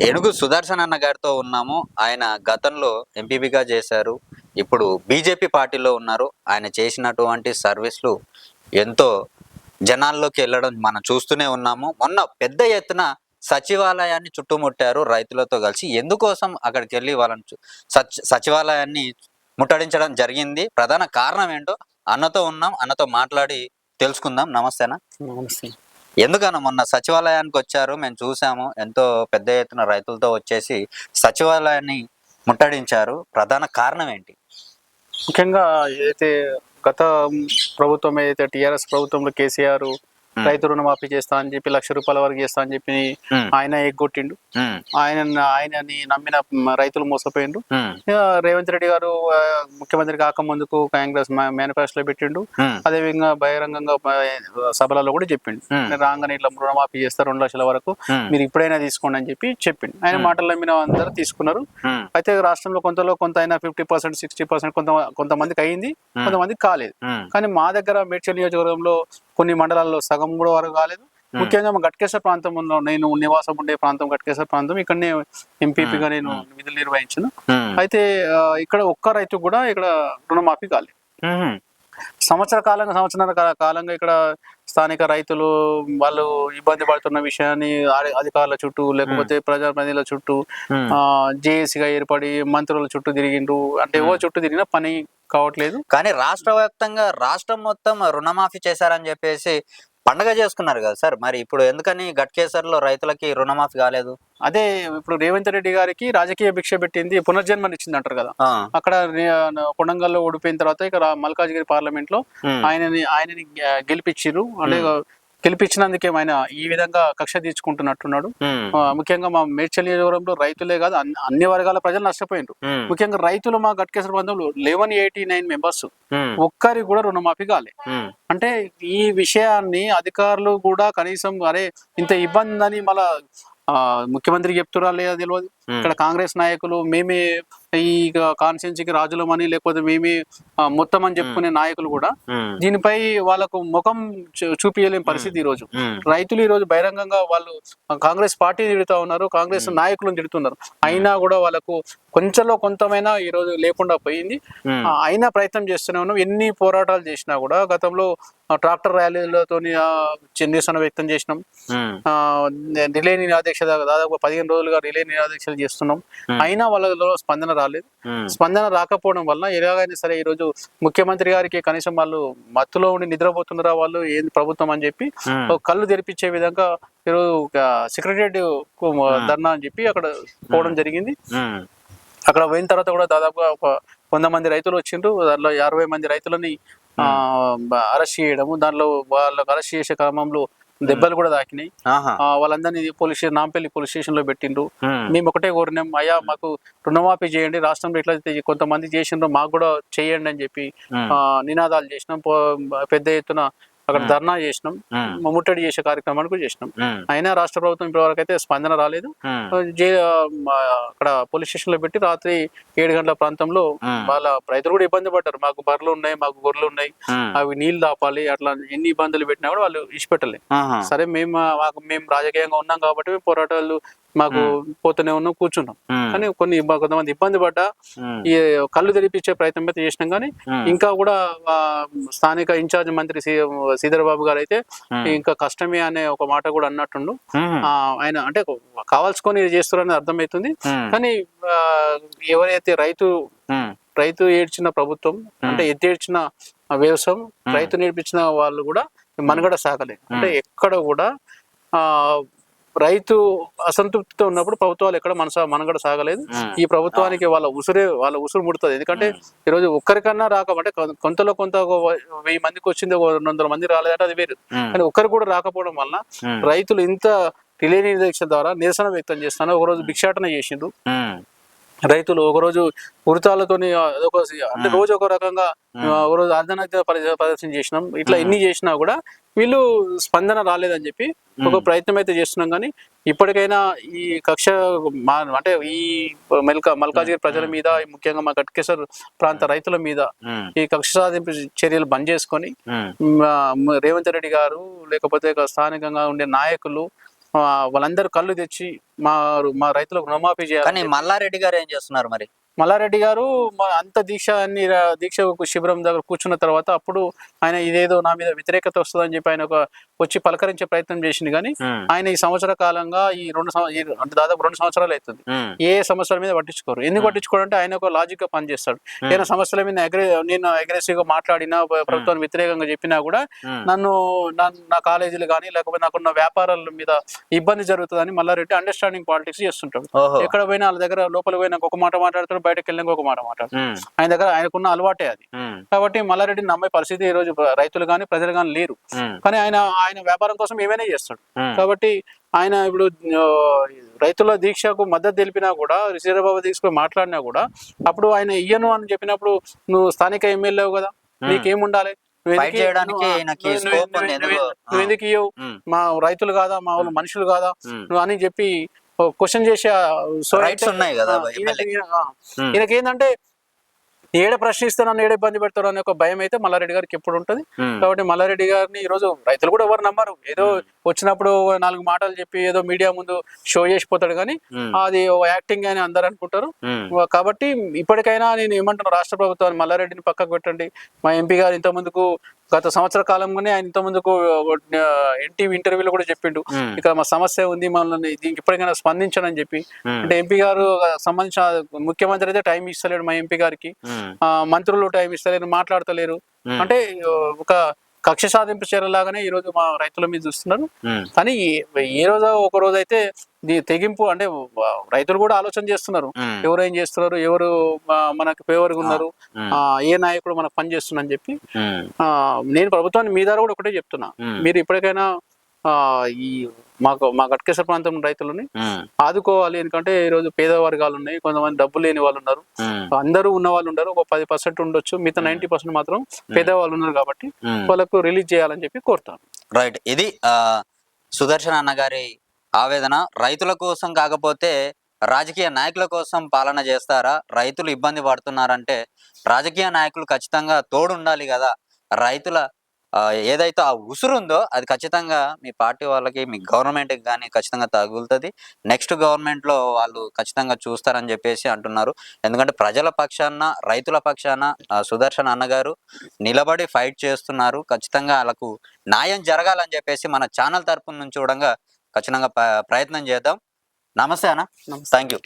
ఏనుగు సుదర్శన్ అన్న గారితో ఉన్నాము. ఆయన గతంలో ఎంపీపీగా చేశారు. ఇప్పుడు బీజేపీ పార్టీలో ఉన్నారు. ఆయన చేసినటువంటి సర్వీస్లు ఎంతో జనాల్లోకి వెళ్ళడం మనం చూస్తూనే ఉన్నాము. మొన్న పెద్ద ఎత్తున సచివాలయాన్ని చుట్టుముట్టారు రైతులతో కలిసి. ఎందుకోసం అక్కడికి వెళ్ళి వాళ్ళని సచి సచివాలయాన్ని ముట్టడించడం జరిగింది? ప్రధాన కారణం ఏంటో అన్నతో ఉన్నాం. అన్నతో మాట్లాడి తెలుసుకుందాం. నమస్తేనా? నమస్తే. ఎందుకన్నా మొన్న సచివాలయానికి వచ్చారు. మేము చూసాము. ఎంతో పెద్ద ఎత్తున రైతులతో వచ్చేసి సచివాలయాన్ని ముట్టడించారు. ప్రధాన కారణం ఏంటి? ముఖ్యంగా ఏదైతే గత ప్రభుత్వం ఏదైతే టీఆర్ఎస్ ప్రభుత్వంలో కేసీఆర్ రైతు రుణమాఫీ చేస్తా అని చెప్పి లక్ష రూపాయల వరకు చేస్తా అని చెప్పి ఆయన ఎగ్గొట్టిండు. ఆయన ఆయనని నమ్మిన రైతులు మోసపోయిండు రేవంత్ రెడ్డి గారు ముఖ్యమంత్రి కాకముందుకు కాంగ్రెస్ మేనిఫెస్టోలో పెట్టిండు. ఉమ్, అదేవిధంగా బహిరంగంగా సభలలో కూడా చెప్పిండు. రాగానే ఇట్లా రుణమాఫీ చేస్తారు రెండు లక్షల వరకు మీరు ఇప్పుడైనా తీసుకోండి అని చెప్పి చెప్పిండు. ఆయన మాటలు నమ్మిన అందరూ తీసుకున్నారు. అయితే రాష్ట్రంలో కొంతలో కొంత అయినా ఫిఫ్టీ పర్సెంట్ సిక్స్టీ పర్సెంట్ కొంత కొంతమందికి అయింది కొంతమందికి కాలేదు. కానీ మా దగ్గర మేడ్చల్ నియోజకవర్గంలో కొన్ని మండలాల్లో సగం కూడా వరకు కాలేదు. ముఖ్యంగా మా గట్కేశ్వర ప్రాంతంలో నేను నివాసం ఉండే ప్రాంతం గట్కేశ్వర ప్రాంతం ఇక్కడనే ఎంపీపీగా నేను విధులు నిర్వహించాను. అయితే ఇక్కడ ఒక్క రైతు కూడా ఇక్కడ రుణమాఫీ కాలేదు. సంవత్సర కాలంగా సంవత్సరాల కాలంగా ఇక్కడ స్థానిక రైతులు వాళ్ళు ఇబ్బంది పడుతున్న విషయాన్ని అధి- అధికారుల చుట్టూ లేకపోతే ప్రజాప్రతినిధుల చుట్టూ. జేఏసీగా ఏర్పడి మంత్రుల చుట్టూ తిరిగిండ్రు. అంటే ఓ చుట్టూ తిరిగినా పని కావట్లేదు. కానీ రాష్ట్ర వ్యాప్తంగా రాష్ట్రం మొత్తం రుణమాఫీ చేశారని చెప్పేసి పండగ చేసుకున్నారు కదా సార్. మరి ఇప్పుడు ఎందుకని గట్కేసర్లో రైతులకి రుణమాఫీ కాలేదు? అదే ఇప్పుడు రేవంత్ రెడ్డి గారికి రాజకీయ భిక్ష పెట్టింది పునర్జన్మనిచ్చింది అంటారు కదా అక్కడ కొడంగల్లో ఓడిపోయిన తర్వాత ఇక్కడ మల్కాజ్గిరి పార్లమెంట్లో ఆయనని ఆయనని గె- గెలిపించిర్రు అంటే గెలిపించినందుకే ఆయన ఈ విధంగా కక్ష తీర్చుకుంటున్నట్టున్నాడు. ముఖ్యంగా మా మేడ్చల్ నియోజకవర్గంలో రైతులే కాదు అన్ని- వర్గాల ప్రజలు నష్టపోయినారు ఉమ్, ముఖ్యంగా రైతులు మా గట్కేశ్వర బంధంలో eleven eighty nine members um, ఒక్కరికి కూడా రుణమాఫీ కాలే. అంటే ఈ విషయాన్ని అధికారులు కూడా కనీసం అరే ఇంత ఇబ్బంది ఉందని మళ్ళా ఆ, ముఖ్యమంత్రికి చెప్తురా లేదా తెలియదు ఇక్కడ కాంగ్రెస్ నాయకులు మేమే ఈ కాన్స్టిట్యున్సీకి రాజులమని లేకపోతే మేమే మొత్తం అని చెప్పుకునే నాయకులు కూడా దీనిపై వాళ్ళకు ముఖం చూపించలేని పరిస్థితి ఈ రోజు రైతులు ఈ రోజు బహిరంగంగా వాళ్ళు కాంగ్రెస్ పార్టీ తిడుతా ఉన్నారు కాంగ్రెస్ నాయకులను తిడుతున్నారు. అయినా కూడా వాళ్ళకు కొంచెంలో కొంతమైనా ఈ రోజు లేకుండా పోయింది. అయినా ప్రయత్నం చేస్తూనే ఉన్నాం. ఎన్ని పోరాటాలు చేసినా కూడా గతంలో ట్రాక్టర్ ర్యాలీలతో నిరసన వ్యక్తం చేసినాం. రిలే నిరాదీక్ష దాకా దాదాపు పదిహేను రోజులుగా రిలే నిరాదీక్షలు చేస్తున్నాం. అయినా వాళ్ళలో స్పందన రాలేదు. స్పందన రాకపోవడం వల్ల ఎలాగైనా సరే ఈ రోజు ముఖ్యమంత్రి గారికి కనీసం వాళ్ళు మత్తులో ఉండి నిద్రపోతున్నారా వాళ్ళు ఏంది ప్రభుత్వం అని చెప్పి కళ్ళు తెరిపించే విధంగా ఈరోజు సెక్రటరియట్ ధర్నా అని చెప్పి అక్కడ పోవడం జరిగింది. అక్కడ పోయిన తర్వాత కూడా దాదాపుగా ఒక వంద మంది రైతులు వచ్చిండ్రు. దాంట్లో అరవై మంది రైతులని ఆ, అరెస్ట్ చేయడము దాంట్లో వాళ్ళకి అరెస్ట్ చేసే క్రమంలో దెబ్బలు కూడా తాకినాయి. వాళ్ళందరినీ పోలీస్ స్టేషన్ నాంపల్లి పోలీస్ స్టేషన్లో పెట్టిండ్రు మేము ఒకటే కోరినాం అయ్యా మాకు రుణమాఫీ చేయండి రాష్ట్రంలో ఎట్లా కొంతమంది చేసిండ్రో మాకు కూడా చేయండి అని చెప్పి నినాదాలు చేసినాం. పెద్ద ఎత్తున అక్కడ ధర్నా చేసినాం ముట్టడి చేసే కార్యక్రమాన్ని కూడా చేసినాం. అయినా రాష్ట్ర ప్రభుత్వం ఇప్పటివరకు అయితే స్పందన రాలేదు. అక్కడ పోలీస్ స్టేషన్లో పెట్టి రాత్రి ఏడు గంటల ప్రాంతంలో వాళ్ళ రైతులు కూడా ఇబ్బంది పడ్డారు. మాకు బర్రెలు ఉన్నాయి మాకు గొర్రెలు ఉన్నాయి అవి నీళ్ళు దాపాలి అట్లా ఎన్ని ఇబ్బందులు పెట్టినా కూడా వాళ్ళు ఇచ్చిపెట్టలే. ఆహా, సరే మేము మాకు మేము రాజకీయంగా ఉన్నాం కాబట్టి మేము పోరాటాలు మాకు పోతూనే ఉన్నాం కూర్చున్నాం. కానీ కొన్ని కొంతమంది ఇబ్బంది పడ్డా ఈ కళ్ళు తెరిపించే ప్రయత్నం అయితే చేసినాం కానీ ఇంకా కూడా స్థానిక ఇన్ఛార్జ్ మంత్రి శ్రీ శ్రీధర్ బాబు గారు అయితే ఇంకా కష్టమే అనే ఒక మాట కూడా అన్నట్టుండు. ఆయన అంటే కావాల్సుకొని చేస్తున్నారని అర్థమవుతుంది కానీ ఎవరైతే రైతు రైతు ఏడ్చిన ప్రభుత్వం అంటే ఎత్తేడ్చిన వ్యవసాయం రైతు నేర్పించిన వాళ్ళు కూడా మనుగడ సాగలేదు అంటే ఎక్కడ కూడా ఆ రైతు అసంతృప్తితో ఉన్నప్పుడు ప్రభుత్వాలు ఎక్కడ మనస మనుగడ సాగలేదు. ఈ ప్రభుత్వానికి వాళ్ళ ఉసురే వాళ్ళ ఉసురు ముడుతుంది. ఎందుకంటే ఈరోజు ఒక్కరికన్నా కొ- కొంతలో కొంత ఒక వెయ్యి మందికి వచ్చింది ఒక రెండు వందల మంది రాలేదంటే అది వేరు. కానీ ఒక్కరు కూడా రాకపోవడం వల్ల ఉమ్, రైతులు ఇంత రిలే దీక్ష ద్వారా నిరసన వ్యక్తం చేస్తున్నారు. ఒకరోజు భిక్షాటన చేసిండ్రు. ఉమ్, రైతులు ఒకరోజు ఉరితాలతోని అదొక అంటే రోజు ఒక రకంగా ఒకరోజు అర్ధనగ్న పరి- ప్రదర్శన చేసినాం. ఇట్లా ఎన్ని చేసినా కూడా వీళ్ళు స్పందన రాలేదని చెప్పి ఒక ప్రయత్నం అయితే చేస్తున్నాం కానీ ఇప్పటికైనా ఈ కక్ష మా అంటే ఈ మెల్క మల్కాజ్గిరి ప్రజల మీద ముఖ్యంగా మా కట్కేశ్వర్ ప్రాంత రైతుల మీద ఈ కక్ష సాధింపు చర్యలు బంద్ చేసుకొని రేవంత్ రెడ్డి గారు లేకపోతే స్థానికంగా ఉండే నాయకులు వాళ్ళందరూ కళ్ళు తెచ్చి మా మా రైతులకు రుణమాఫీ చేయాలి కానీ మల్లారెడ్డి గారు ఏం చేస్తున్నారు మరి? మల్లారెడ్డి గారు అంత దీక్ష అన్ని దీక్ష శిబిరం దగ్గర కూర్చున్న తర్వాత అప్పుడు ఆయన ఇదేదో నా మీద వ్యతిరేకత వస్తుందని చెప్పి ఆయన ఒక వచ్చి పలకరించే ప్రయత్నం చేసింది కానీ ఆయన ఈ సంవత్సర కాలంగా ఈ రెండు అంటే దాదాపు రెండు సంవత్సరాలు అవుతుంది. ఏ సమస్యల మీద పట్టించుకోరు. ఎందుకు పట్టించుకోరు అంటే ఆయన ఒక లాజిక్గా పనిచేస్తాడు ఏదైనా సమస్యల మీద అగ్రె నేను అగ్రెసివ్గా మాట్లాడినా ప్రభుత్వానికి వ్యతిరేకంగా చెప్పినా కూడా నన్ను నా- కాలేజీలు కానీ లేకపోతే నాకున్న వ్యాపారాల మీద ఇబ్బంది జరుగుతుందని మల్లారెడ్డి అండర్స్టాండింగ్ పాలిటిక్స్ చేస్తుంటాడు. ఎక్కడ పోయినా వాళ్ళ దగ్గర లోపల పోయినా ఒక మాట మాట్లాడతాడు బయటకు వెళ్ళినాక ఒక మాట మాట్లాడతాడు ఉమ్, ఆయన దగ్గర ఆయనకున్న అలవాటే అది. కాబట్టి మల్లారెడ్డిని నమ్మే పరిస్థితి ఈ రోజు రైతులు కానీ ప్రజలు కానీ లేరు. కానీ ఆయన ఆయన వ్యాపారం కోసం ఏమైనా చేస్తాడు. కాబట్టి ఆయన ఇప్పుడు రైతుల దీక్షకు మద్దతు తెలిపినా కూడా శ్రీరాబాబు తీసుకుని మాట్లాడినా కూడా అప్పుడు ఆయన ఇయ్యను అని చెప్పినప్పుడు నువ్వు స్థానిక ఎమ్మెల్యేవు కదా. నీకేముండాలి? నువ్వు ఎందుకు- ఇయ్యవు? మా రైతులు కాదా? మా వాళ్ళు మనుషులు కాదా? నువ్వు అని చెప్పి క్వశ్చన్ చేసే సో Rights ఉన్నాయి కదా. ఈయనకి- ఏంటంటే ఏడ ప్రశ్నిస్తే నన్ను ఏడ ఇబ్బంది పెడతారు అనే ఒక భయం అయితే మల్లారెడ్డి గారికి ఎప్పుడు ఉంటుంది. ఉమ్, కాబట్టి మల్లారెడ్డి గారిని ఈ రోజు రైతులు కూడా ఎవరు నమ్మరు. ఏదో వచ్చినప్పుడు ఓ నాలుగు మాటలు చెప్పి ఏదో మీడియా ముందు షో చేసిపోతాడు కానీ ఉమ్, అది యాక్టింగ్ అని అందరు అనుకుంటారు. కాబట్టి ఇప్పటికైనా నేను ఏమంటున్నా రాష్ట్ర ప్రభుత్వాన్ని మల్లారెడ్డిని పక్కకు పెట్టండి. మా ఎంపీ గారు ఇంత ముందుకు గత సంవత్సర కాలంగానే ఆయన ఇంత ముందుకు ఎన్టీవీ ఇంటర్వ్యూలో కూడా చెప్పిండు. ఇక్కడ మా సమస్య ఉంది మనల్ని దీనికి ఇప్పటికైనా స్పందించండి అని చెప్పి. అంటే ఎంపీ గారు సంబంధించిన ముఖ్యమంత్రి అయితే టైం ఇస్తలేడు మా ఎంపీ గారికి. మంత్రులు టైం ఇస్తలేరు మాట్లాడతలేరు. అంటే ఒక కక్ష సాధింపు చర్యలాగానే ఈ రోజు మా రైతుల మీద చూస్తున్నారు. కానీ ఏ- రోజు ఒక రోజు అయితే దీ తెగింపు అంటే రైతులు కూడా ఆలోచన చేస్తున్నారు. ఎవరు ఏం చేస్తున్నారు? ఎవరు మనకు ఫేవర్గా ఉన్నారు? ఏ నాయకుడు మనకు పని చేస్తుందని చెప్పి నేను ప్రభుత్వాన్ని మీ ద్వారా కూడా ఒకటే చెప్తున్నా. మీరు ఇప్పటికైనా ఆ, ఈ మాకు మా గట్కేశ్వర ప్రాంతం రైతులని ఆదుకోవాలి ఎందుకంటే ఈరోజు పేద వర్గాలు ఉన్నాయి కొంతమంది డబ్బు లేని వాళ్ళు ఉన్నారు. అందరూ ఉన్న వాళ్ళు ఉండరు ఒక పది పర్సెంట్ ఉండొచ్చు మిగతా నైన్టీ పర్సెంట్ మాత్రం పేదవాళ్ళు ఉన్నారు కాబట్టి. వాళ్ళకు రిలీజ్ చేయాలని చెప్పి కోరుతాను రైట్. ఇది ఆ, సుదర్శన్ అన్న గారి ఆవేదన. రైతుల కోసం కాకపోతే రాజకీయ నాయకుల కోసం పాలన చేస్తారా? రైతులు ఇబ్బంది పడుతున్నారంటే రాజకీయ నాయకులు ఖచ్చితంగా తోడు ఉండాలి కదా. రైతుల ఏదైతే ఆ ఉసురు ఉందో అది ఖచ్చితంగా మీ పార్టీ వాళ్ళకి మీ గవర్నమెంట్కి కానీ ఖచ్చితంగా తగులుతుంది. నెక్స్ట్ గవర్నమెంట్లో వాళ్ళు ఖచ్చితంగా చూస్తారని చెప్పేసి అంటున్నారు. ఎందుకంటే ప్రజల పక్షాన రైతుల పక్షాన సుదర్శన్ అన్నగారు నిలబడి ఫైట్ చేస్తున్నారు. ఖచ్చితంగా వాళ్ళకు న్యాయం జరగాలని చెప్పేసి మన ఛానల్ తరపు నుంచి చూడంగా ఖచ్చితంగా ప్రయత్నం చేద్దాం. నమస్తే అన్న. Thank you